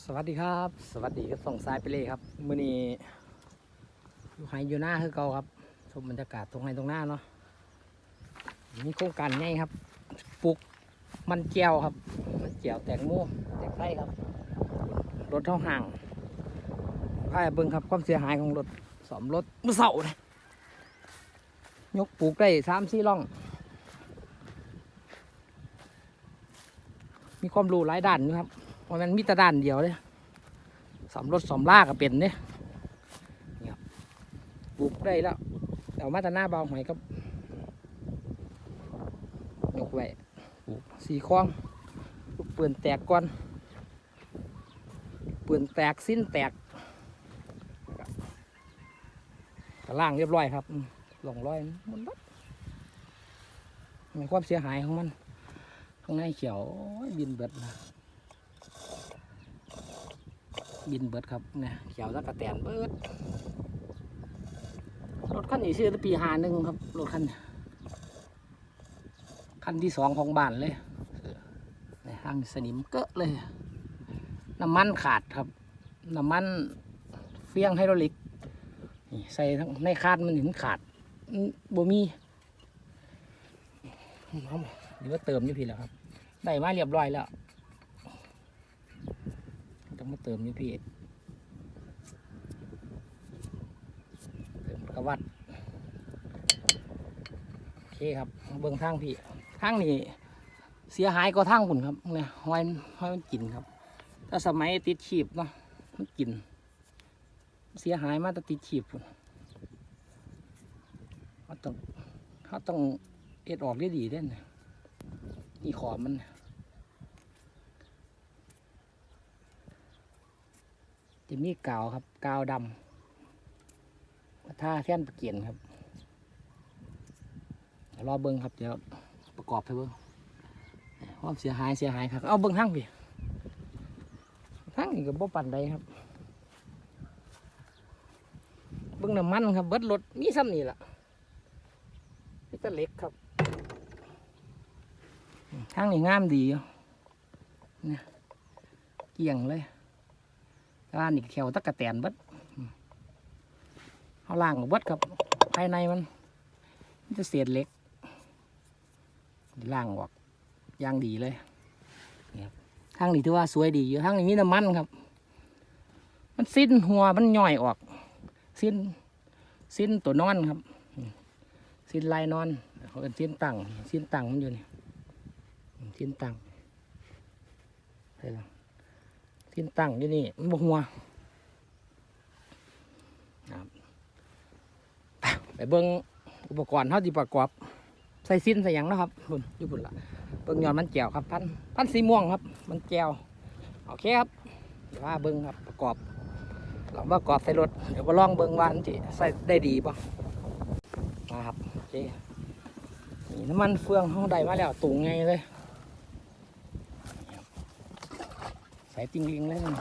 สวัสดีครับ สวัสดีครับส่งสายไปเลยครับมื่อนี้อยู่ไฮอยู่หน้าคือเก่าครับชมบรรยากาศตรงไฮตรงหน้าเนาะมีโครงการง่ายครับปลูกมันแก้วครับ มันแก้วแตงโมแตงไทยครับ รถเท่าห่างพายเบิ้งครับความเสียหายของรถสอมรถมื่อเสาร์นี่ยยกปลูกได้สามสี่ล่อง มีความรู้หลายด้านอยู่ครับ ราะมันมีต่ด้านเดียวเลยสำรถสำลากก็เป็นเนี่ยนี่ครับปลูกได้แล้วแต่มาแตหน้าเบาหอยครับยกไว้ปลูกสี่คลองลูกปืนแตกก่อนเปืนแตกสิ้นแตกกระล่างเรียบร้อยครับอืมลงร้อยมันบัดมีความเสียหายของมันข้างในเขียวบินเบิดนะ บินเบิดครับเนี่ยเขียวตะกะแตนเบิดรถคันนี้ซื้อปีหาหนึ่งครับรถคันคันที่สองของบ้านเลยในห้างสนิมเกอะเลยน้ำมันขาดครับน้ำมันเฟี้ยงไฮดรอลิกใส่ทั้งในคาดมันถึงขาดบ่มีเอามาหรือว่าเติมอยู่พี่แล้วครับ ได้มาเรียบร้อยแล้ว มาเติมนี่พี่เติมกระวัดโอเคครับเบื้องทางพี่ทางนี้เสียหายก็ทางคุณครับเนี่ยหอยหอยมันกินครับ ถ้าสมัยติดขีบเนาะมันกิน เสียหายมาแต่ติดขีบพุ่นเขาต้องเขาต้องเอ็ดออกได้ดีเด้นยนี่ขอบมัน จะมีกาวครับกาวดำท่าแท่นตะเกียนครับเดี๋ยวรอเบิ้งครับเดี๋ยวประกอบไปเบิ้งความเสียหายเสียหายครับ เอาเบิ้งทั้งพี่ทั้งนี่ก็บ่ปั่นใดครับ เบิ้งน้ำมันครับเบิดรถมีซ้ำนี่ล่ะนี่ตะเล็กครับทางนี้งามดีอยู่เนี่ยเกี่ยงเลย แต่ว่านี่แถวตะกะแตนเบิดเอาล่างเบิดครับภายในมันมันจะเศษเล็กล่างออกย่างดีเลยนี่ครับทางนี้ถือว่าสวยดีอยู่ทางนี้มีน้ำมันครับ มันสิ้นหัวมันย่อยออก สิ้นสิ้นตัวนอนครับ สิ้นลายนอนเขาเป็นสิ้นตังสิ้นตังมันอยู่นี่ทิ้นตังใช่แล้ว ทิ้นตั้งอยู่นี่มันบกหัวครับไปเบิ้งอุปกรณ์เท่าที่ประกอบ ใส่สิ้นใส่ยังนะครับบุญอยู่บุญละเบิ้งยอดมันแก้วครับ พันพันสีม่วงครับ มันแก้วโอเคครับเดี๋ยวว่าเบิ้งครับประกอบเราประกอบใส่รถเดี๋ยวมาลองเบิ้งว่ามันจะใส่ได้ดีป่ะมาครับโอเคนี่น้ำมันเฟืองห้องใดมาแล้วตุงไงเลย ใส่ติงลิงเลยนี่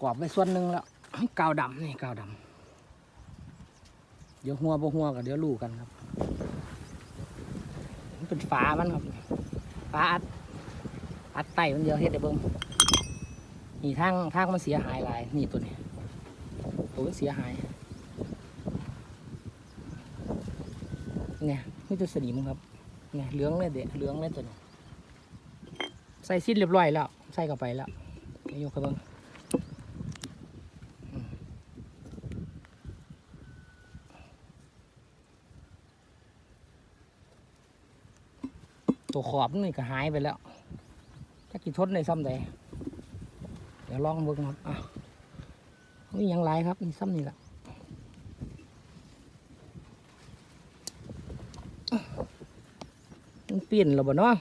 กรอบไปส่วนหนึ่งแล้วกาวดำนี่กาวดำเดี๋ยวหัวบ่หัวกับเดี๋ยวรู้กันครับมันเป็นฝามันครับฝาอัดอัดไตมันเดียวเฮ็ดได้เบิ่งนี่ทางทางมันเสียหายหลายนี่ตัวนี้ตัวมันเสียหายเนี่ยนี่ตัวสนิมครับ เนี่ยเหลืองเลยเด็เหลืองเลยตัวนี้ใส่สิ้นเรียบร้อยแล้ว ใส่เข้าไปแล้วเดี๋ยวยกขึ้นเบ้างอืมตัวขอบนี่ก็หายไปแล้วจะกี่ทดในซ้ำใดเดี๋ยวลองเบิ่งครับอะนี่ยังไรครับนี่ซ้ำนี่แหละ มัน เปลี่ยนแล้วบ่เนาะ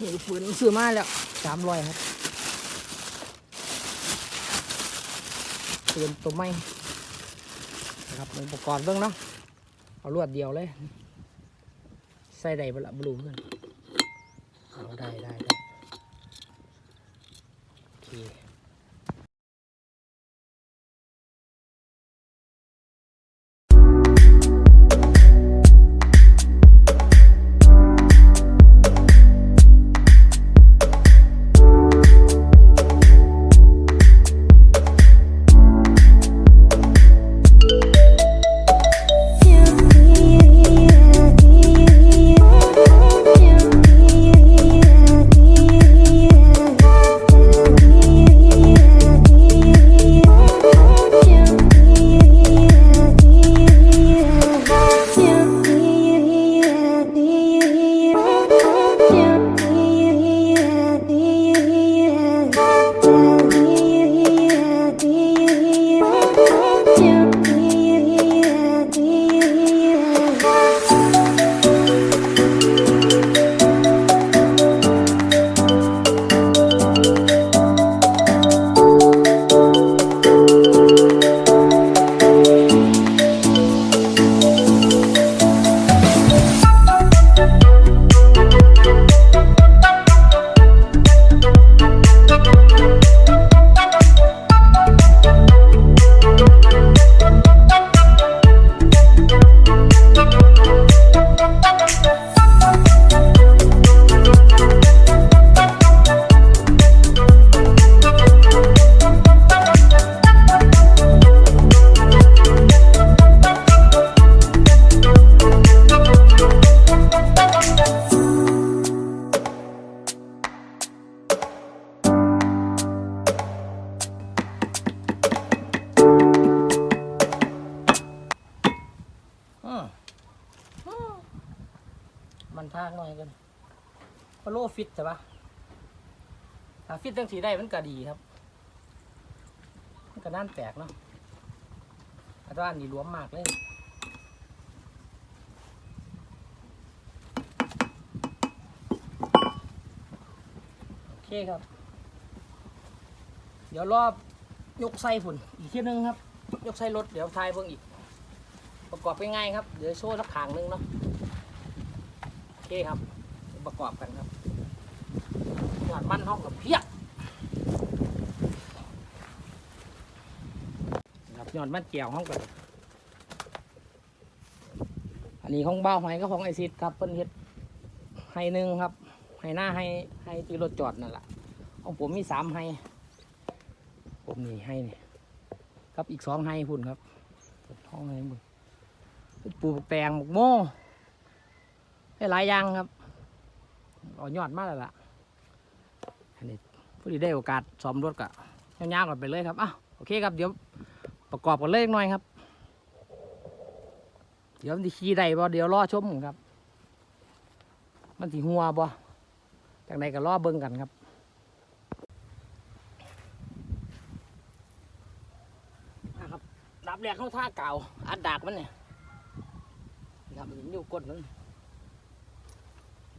นี่ปืนซื้อมาแล้วสามร้อยครับปืนตัวไม่นะครับอุปกรณ์เบื้องเนาะเอาลวดเดียวเลย ใส่ได้บ่ละบ่รู้เพื่อนเอาได้ได้ ฟิตใช่ปะถ้าฟิตตั้งสีได้มันก็ดีครับ มันก็น่านแตกเนาะแต่ว่าอันนี้รวมมากเลยโอเคครับ เดี๋ยวรอบยกไส้ฝุ่นอีกทีนึงครับ ยกไส้รถเดี๋ยวทายเพิ่งอีก ประกอบง่ายๆครับ เดี๋ยวโชว์สักขางนึงเนาะโอเคครับเดี๋ยวประกอบกันครับ หยอดมันห้องกับเพียกครับหยอดมันเกี่ยวห้องกันอันนี้ของเบ้าไห้ก็ของไอซิดครับเพิ่นเฮ็ดไฮหนึ่งครับไฮหน้าไฮไฮที่รถจอดนั่นแหละของผมมีสามไฮผมนี่ไฮนี่ครับอีกสองไฮพุ่นครับห้องไฮบุญปลูกแตงหมกโม่ให้หลายอย่างครับเอายอดมากเลยล่ะ นนี้ผู้ที่ได้โอกาสซ้อมรถกะยาวๆกันไปเลยครับอ้าวโอเคครับเดี๋ยวประกอบกันเลยหน่อยครับ เดี๋ยวมันจะขี่ได้บ่เดี๋ยวรอชมครับ มันสิหัวบ่จากไหนก็รอเบิ่งกันครับนะครับดับแรกเข้าท่าเก่าอัดดากมันเนี่ยครับมันอยู่กดนั้น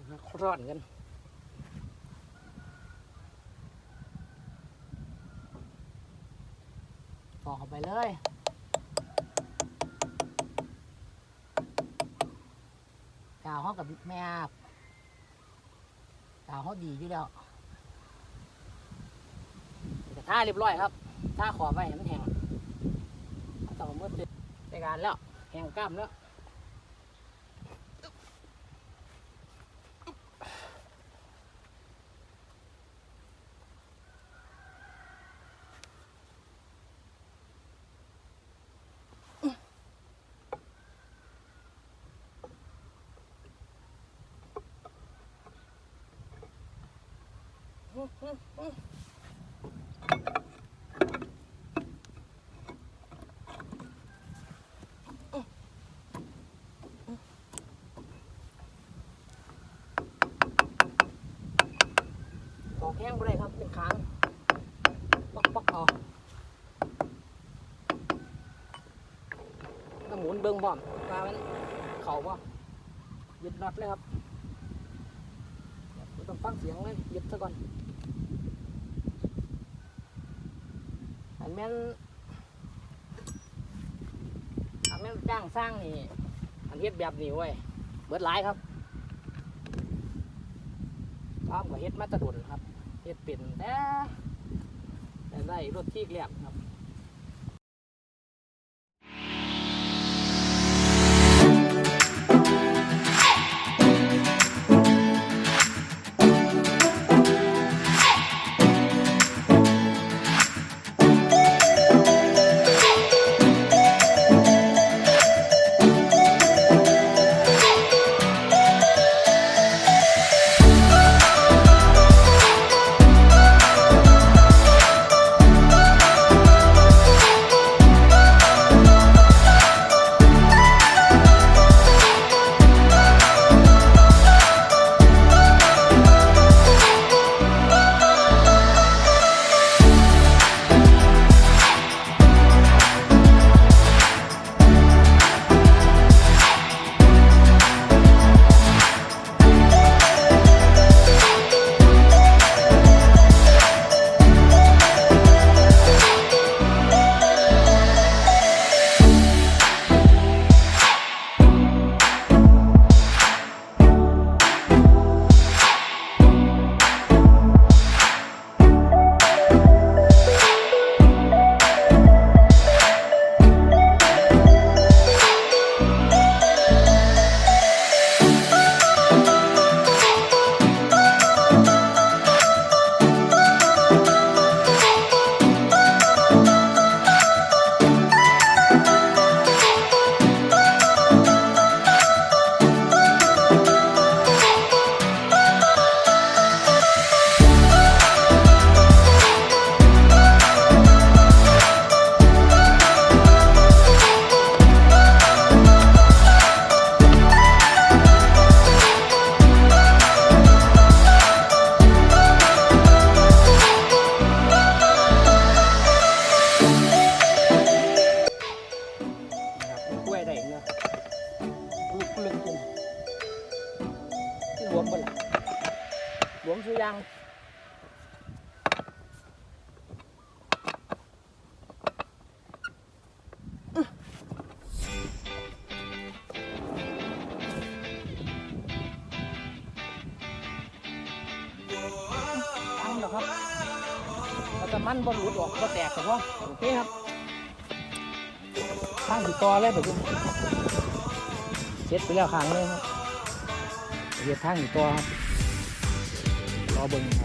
ครับร้อนกัน ต่อเข้าไปเลยกาวเขากับแม่อาบกาวเขาดีอยู่แล้วแต่ท่าเรียบร้อยครับท่าขอไว้ให้มันแห้งต่อเมื่อในการแล้วแห้งกล้ามแล้ว ขอแข้งบ่ได้ครับเป็นค้างปักปักเอาต้องหมุนเบิ้งพร้อมว่ามันเข่าบ่ยึดน็อตเลยครับ ต้องฟังเสียงเลยยึดซะก่อน อันแม่นอันแม่นจ้างสร้างนี่ อันเฮ็ดแบบนี้เว้ยเบิดหลายครับพร้อมกับเฮ็ดมาตรดุนครับ เฮ็ดเป็นแต่แได้รถที่แรกครับ ครับเราจะมันบอลหลุดออกก็แตกแต่ว่าโอเคครับข้างติดต่อเลยแบบนี้เช็ดไปแล้วข้างเลยครับเดี๋ยดทางติดต่อครับรอเบิ้งครับ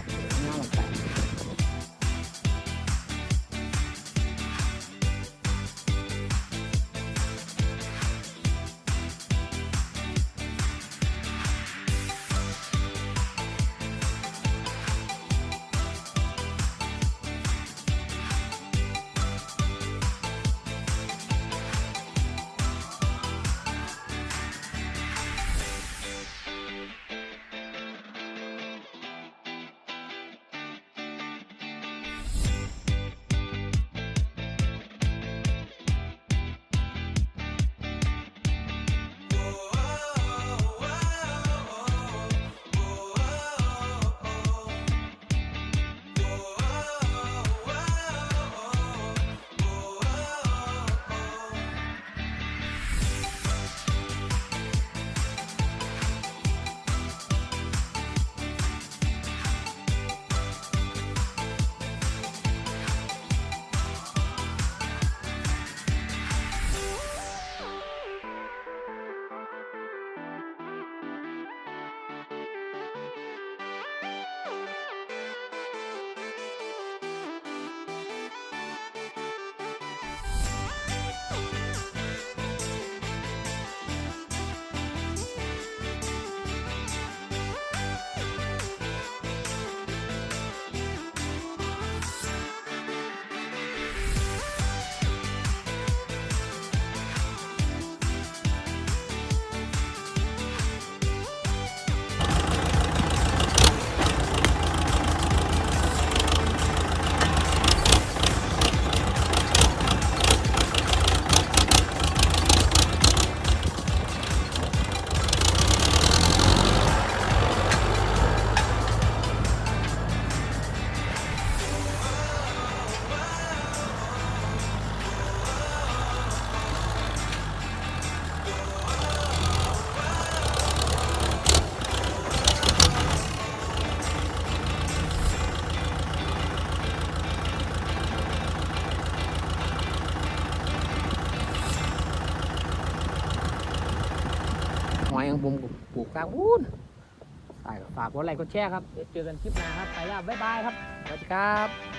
ก็ปลูกกลางบูนใส่ฝากกดไลค์กดแชร์ครับเจอกันคลิปหน้าครับไปแล้วบ๊ายบายครับสวัสดีครับ